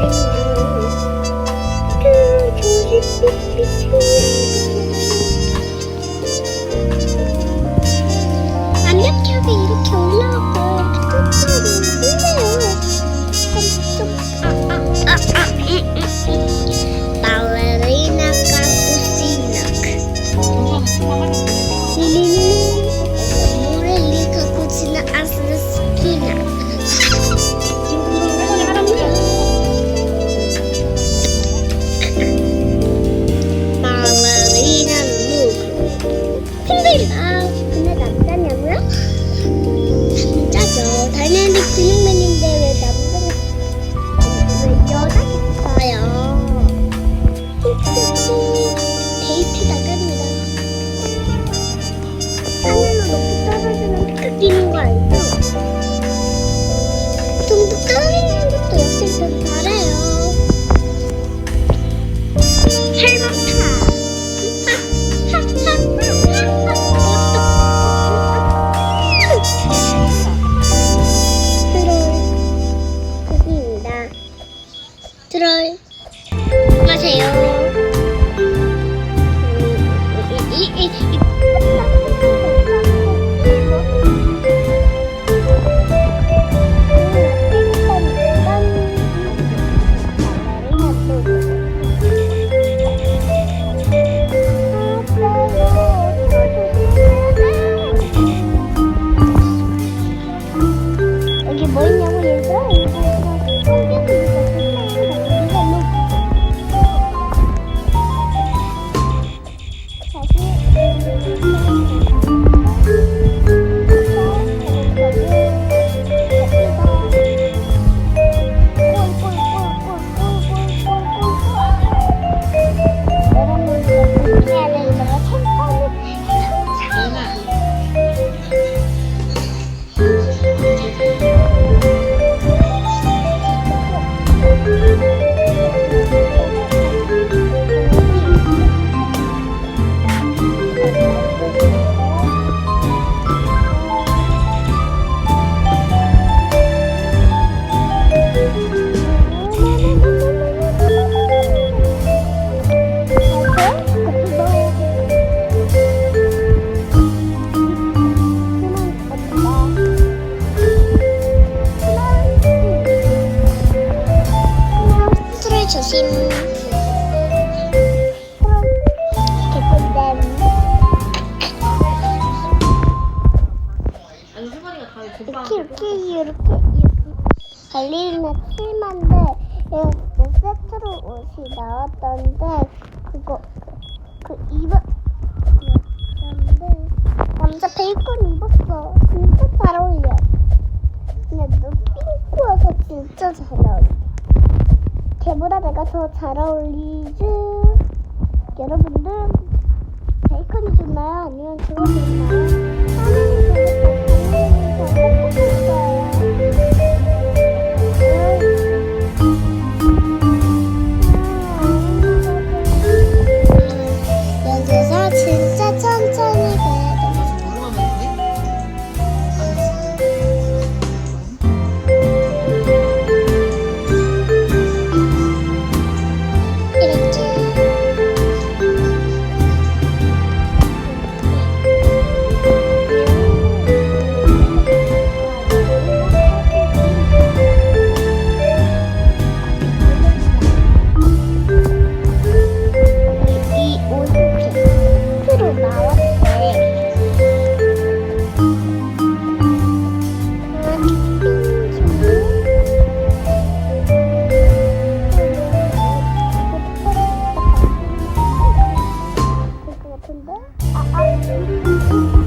Thank you. 你买什么颜色？ 이렇게 달리는 실만데 이렇게 그 세트로 옷이 나왔던데 그거 그, 입었는데 남자 베이컨 입었어 진짜 잘 어울려 근데 눈핑크여서 진짜 잘 어울려 걔보다 내가 더 잘 어울리지 여러분들 베이컨이 좋나요? 아니면 그거 좋나요? 같은데? 아, 아.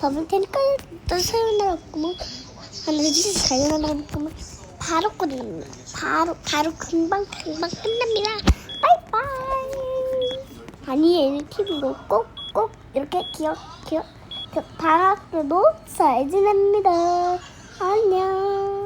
봐볼 테니까 또 하나 둘셋 사용해갖고 바로 끝납니다. 바로 바로 금방 금방 끝납니다. 바이바이. 아니엘 TV로 꼭꼭 이렇게 기억 기억 때도 잘 지냅니다. 안녕.